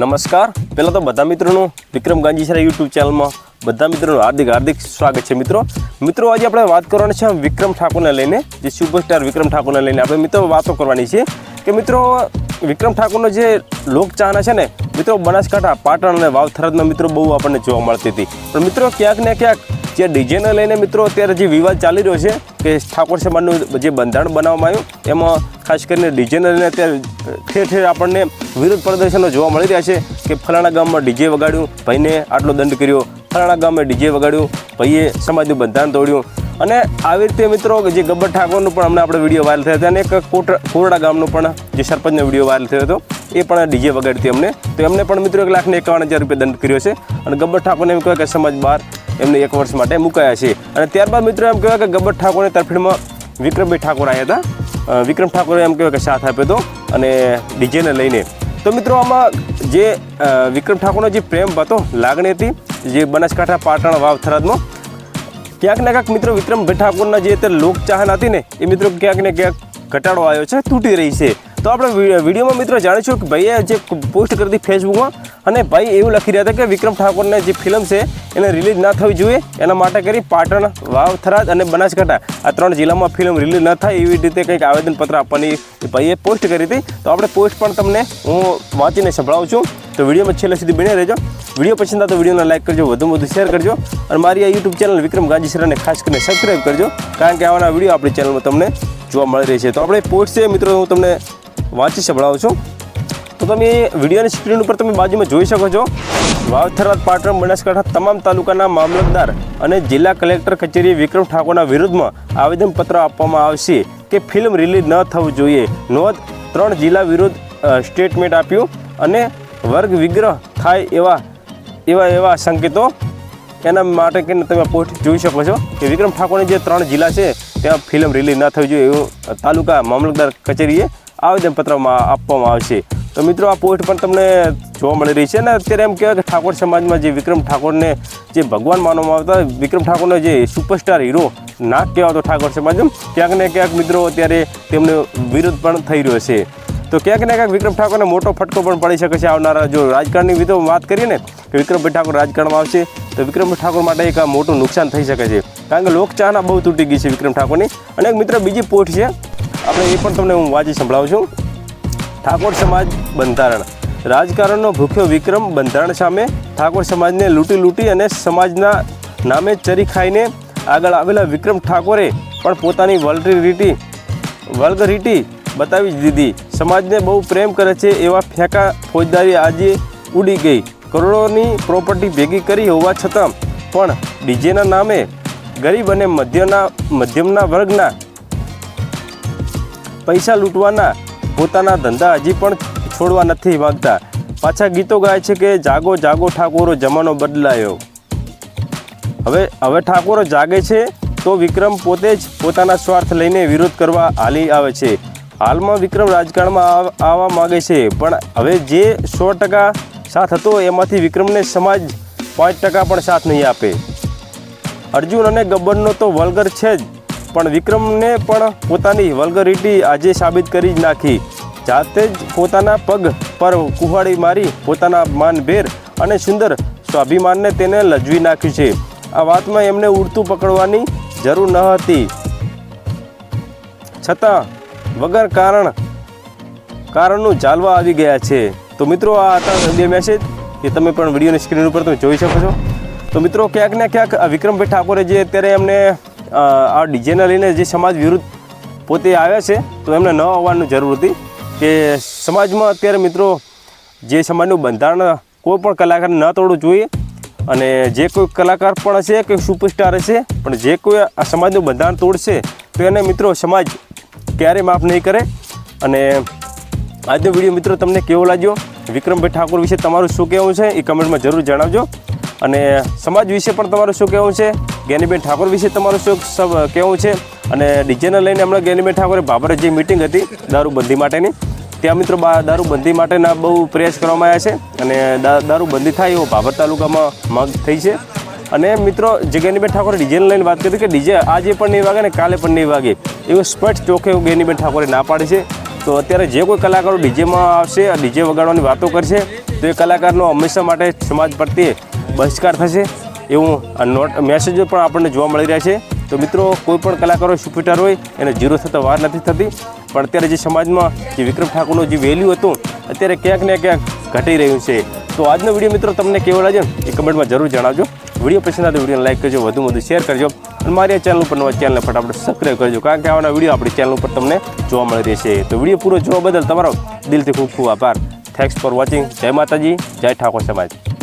નમસ્કાર. પહેલાં તો બધા મિત્રોનું વિક્રમ ગાંધીસરા યુટ્યુબ ચેનલમાં બધા મિત્રોનું હાર્દિક હાર્દિક સ્વાગત છે મિત્રો. મિત્રો, આજે આપણે વાત કરવાની છે વિક્રમ ઠાકોરને લઈને, જે સુપરસ્ટાર વિક્રમ ઠાકોરને લઈને આપણે મિત્રો વાતો કરવાની છે. કે મિત્રો, વિક્રમ ઠાકોરનો જે લોકચાહના છે ને, મિત્રો, બનાસકાંઠા, પાટણ અને વાવ થરાદના મિત્રો બહુ આપણને જોવા મળતી હતી. પણ મિત્રો, ક્યાંક ને ક્યાંક જે ડીજેને લઈને મિત્રો અત્યારે જે વિવાદ ચાલી રહ્યો છે કે ઠાકોર સમાજનું જે બંધારણ બનાવવામાં આવ્યું, એમાં ખાસ કરીને ડીજેને લઈને અત્યારે ઠેર ઠેર આપણને વિરોધ પ્રદર્શનો જોવા મળી રહ્યા છે કે ફલાણા ગામમાં ડીજે વગાડ્યું, ભાઈને આટલો દંડ કર્યો. ફલાણા ગામે ડીજે વગાડ્યું, ભાઈએ સમાજનું બંધારણ તોડ્યું. અને આવી રીતે મિત્રો જે ગબ્બર ઠાકોરનું પણ હમણાં આપણે વીડિયો વાયરલ થયો હતો અને એક કોરડા ગામનું પણ જે સરપંચનો વીડિયો વાયરલ થયો હતો, એ પણ ડીજે વગાડતી અમને તો એમને પણ મિત્રો એક લાખને એકાવન હજાર રૂપિયા દંડ કર્યો છે. અને ગબ્બર ઠાકોરને એમ કહેવાય કે સમાજ બહાર એમને એક વર્ષ માટે મુકાયા છે. અને ત્યારબાદ મિત્રો એમ કહેવાય કે ગબ્બર ઠાકોરની તરફેણમાં વિક્રમભાઈ ઠાકોર આવ્યા હતા. વિક્રમ ઠાકોરે એમ કહેવાય કે સાથ આપ્યો હતો અને ડીજેને લઈને. તો મિત્રો આમાં જે વિક્રમ ઠાકોરનો જે પ્રેમ હતો, લાગણી હતી, જે બનાસકાંઠા પાટણ વાવ થરાદનો, ક્યાંક ને ક્યાંક મિત્રો વિક્રમભાઈ ઠાકોરના જે અત્યારે લોક ચાહના હતી ને, એ મિત્રો ક્યાંક ને ક્યાંક ઘટાડો આવ્યો છે, તૂટી રહી છે. તો આપણે વિડીયોમાં મિત્રો જાણીશું કે ભાઈએ જે પોસ્ટ કરી હતી ફેસબુકમાં અને ભાઈ એવું લખી રહ્યા હતા કે વિક્રમ ઠાકોરને જે ફિલ્મ છે એને રિલીઝ ના થવી જોઈએ, એના માટે કરી પાટણ વાવ થરાદ અને બનાસકાંઠા આ ત્રણ જિલ્લામાં ફિલ્મ રિલીઝ ન થાય એવી રીતે કંઈક આવેદનપત્ર આપવાની ભાઈએ પોસ્ટ કરી હતી. તો આપણે પોસ્ટ પણ તમને હું વાંચીને સંભળાવું છું. તો વિડીયોમાં છેલ્લે સુધી બની રહેજો. વીડિયો પસંદ આવે તો વિડીયોને લાઇક કરજો વધુમાં વધુ શેર કરજો અને મારી આ યુટ્યુબ ચેનલ વિક્રમ ગાંધીસરાને ખાસ કરીને સબસ્ક્રાઈબ કરજો. કારણ કે આવાના વીડિયો આપણી ચેનલમાં તમને જોવા મળી રહી છે. તો આપણે પોસ્ટ છે, મિત્રો, હું તમને વાંચી સંભળાવું છું? તો તમે વિડીયોની સ્ક્રીન ઉપર તમે બાજુમાં જોઈ શકો છો. વાવથરાદ પાટણ બનાસકાંઠા તમામ તાલુકાના મામલતદાર અને જિલ્લા કલેક્ટર કચેરી વિક્રમ ઠાકોરના વિરુદ્ધમાં આવેદનપત્ર આપવામાં આવશે કે ફિલ્મ રિલીઝ ન થવું જોઈએ. નોંધ, ત્રણ જિલ્લા વિરુદ્ધ સ્ટેટમેન્ટ આપ્યું અને વર્ગ વિગ્રહ થાય એવા એવા એવા સંકેતો એના માટે કરીને તમે પોસ્ટ જોઈ શકો છો કે વિક્રમ ઠાકોરની જે ત્રણ જિલ્લા છે, ત્યાં ફિલ્મ રિલીઝ ના થવી જોઈએ એવું તાલુકા મામલતદાર કચેરીએ આવેદનપત્રમાં આપવામાં આવશે. તો મિત્રો, આ પોસ્ટ પણ તમને જોવા મળી રહી છે અને અત્યારે એમ કહેવાય કે ઠાકોર સમાજમાં જે વિક્રમ ઠાકોરને જે ભગવાન માનવામાં આવતા વિક્રમ ઠાકોરનો જે સુપરસ્ટાર હીરો ના કહેવાતો ઠાકોર સમાજ ક્યાંક ને ક્યાંક મિત્રો અત્યારે તેમનો વિરોધ પણ થઈ રહ્યો છે. તો ક્યાંક ને ક્યાંક વિક્રમ ઠાકોરને મોટો ફટકો પણ પડી શકે છે આવનારા જો રાજકારણની વિધો વાત કરીએ ને કે વિક્રમભાઈ ઠાકોર રાજકારણમાં આવશે, તો વિક્રમભાઈ ઠાકોર માટે એક આ મોટું નુકસાન થઈ શકે છે. કારણ કે લોકચાહના બહુ તૂટી ગઈ છે વિક્રમ ઠાકોરની. અને એક મિત્ર, બીજી પોસ્ટ છે આપણે એ પણ તમને હું વાંચી સંભળાવું છું. ઠાકોર સમાજ બંધારણ. રાજકારણનો ભૂખ્યો વિક્રમ બંધારણ સામે ઠાકોર સમાજને લૂંટી લૂંટી અને સમાજના નામે ચરી ખાઈને આગળ આવેલા વિક્રમ ઠાકોરે પણ પોતાની વલ્ટરીટી રીટી બતાવી જ દીધી. સમાજને બહુ પ્રેમ કરે છે એવા ફેંકા ફોજદારી આજે ઉડી ગઈ. કરોડોની પ્રોપર્ટી ભેગી કરી હોવા છતાં પણ ડીજેના નામે ગરીબ અને મધ્યના, મધ્યમના વર્ગના પૈસા લૂંટવાના પોતાના ધંધા હજી પણ છોડવા નથી માગતા. પાછા ગીતો ગાય છે કે જાગો જાગો ઠાકોરો જમાનો બદલાયો. હવે હવે ઠાકોરો જાગે છે તો વિક્રમ પોતે જ પોતાના સ્વાર્થ લઈને વિરોધ કરવા હાલી આવે છે. હાલમાં વિક્રમ રાજકારણમાં આવવા માગે છે, પણ હવે જે સો ટકા સાથ હતો એમાંથી વિક્રમને સમાજ પાંચ ટકા પણ સાથ નહીં આપે. અર્જુન અને ગબ્બરનો તો વલગર છે જ. પણ વિક્રમને પણ પોતાની વલ્ગરિટી આજે સાબિત કરી જ નાખી. જાતે જ પોતાના પગ પર કુહાડી મારી પોતાના માનભેર અને સુંદર સ્વાભિમાનને તેને લજવી નાખ્યું છે. આ વાતમાં એમને ઉડતું પકડવાની જરૂર ન હતી. છતાં, વગર કારણ, કારણનું ચાલવા આવી ગયા છે. તો મિત્રો, આ હતા બે મેસેજ એ તમે પણ વિડીયોની સ્ક્રીન ઉપર તમે જોઈ શકો છો. તો મિત્રો, ક્યાંક ને ક્યાંક વિક્રમભાઈ ઠાકોરે જે અત્યારે એમને આ ડીજેને લઈને જે સમાજ વિરુદ્ધ પોતે આવ્યા છે, તો એમને ન આવવાની જરૂર હતી. કે સમાજમાં અત્યારે મિત્રો જે સમાજનું બંધારણ કોઈ પણ કલાકારને ન તોડવું જોઈએ અને જે કોઈ કલાકાર પણ હશે કે સુપરસ્ટાર હશે, પણ જે કોઈ આ સમાજનું બંધારણ તોડશે, તો એને મિત્રો સમાજ ક્યારેય માફ નહીં કરે. અને આજનો વીડિયો મિત્રો તમને કેવો લાગ્યો? વિક્રમભાઈ ઠાકોર વિશે તમારું શું કહેવું છે, એ કમેન્ટમાં જરૂર જણાવજો. અને સમાજ વિશે પણ તમારું શું કહેવું છે? જ્ઞાનીબેન ઠાકોર વિશે તમારું શું કહેવું છે? અને ડીજેને લઈને હમણાં જ્ઞાનીબેન ઠાકોરે બાબરે જે મિટિંગ હતી, દારૂબંધી માટેની, ત્યાં મિત્રો બા દારૂબંધી માટેના બહુ પ્રયાસ કરવામાં આવ્યા છે અને દારૂબંધી થાય એવો ભાભર તાલુકામાં માંગ થઈ છે. અને મિત્રો, જે જ્ઞાનીબેન ઠાકોરે ડીજેને લઈને વાત કરી કે ડીજે આજે પણ નહીં વાગે ને કાલે પણ નહીં વાગે, એવું સ્પષ્ટ ચોખ્ખે એવું જ્ઞાનીબેન ઠાકોરે ના પાડી છે. તો અત્યારે જે કોઈ કલાકારો ડીજેમાં આવશે ડીજે વગાડવાની વાતો કરશે, તો એ કલાકારનો હંમેશા માટે સમાજ પ્રત્યે બહિષ્કાર થશે. એવું નોટ મેસેજો પણ આપણને જોવા મળી રહ્યા છે. તો મિત્રો, કોઈ પણ કલાકારો સુપીટર હોય, એને જીરો થતાં વાર નથી થતી. પણ અત્યારે જે સમાજમાં જે વિક્રમ ઠાકોરનું જે વેલ્યુ હતું, અત્યારે ક્યાંક ને ક્યાંક ઘટી રહ્યું છે. તો આજનો વીડિયો મિત્રો તમને કેવો લાગ્યો? એ કમેન્ટમાં જરૂર જણાવજો. વીડિયો પસંદ આવે વિડીયોને લાઈક કરજો, વધુ વધુ શેર કરજો. અને મારી આ ચેનલ ઉપર નવા ચેનલને ફટાફટ સબસ્ક્રાઈબ કરજો, કારણ કે આવાના વીડિયો આપણી ચેનલ ઉપર તમને જોવા મળી રહેશે. તો વીડિયો પૂરો જોવા બદલ તમારો દિલથી ખૂબ ખૂબ આભાર. થેન્ક્સ ફોર વોચિંગ જય માતાજી, જય ઠાકોર સમાજ.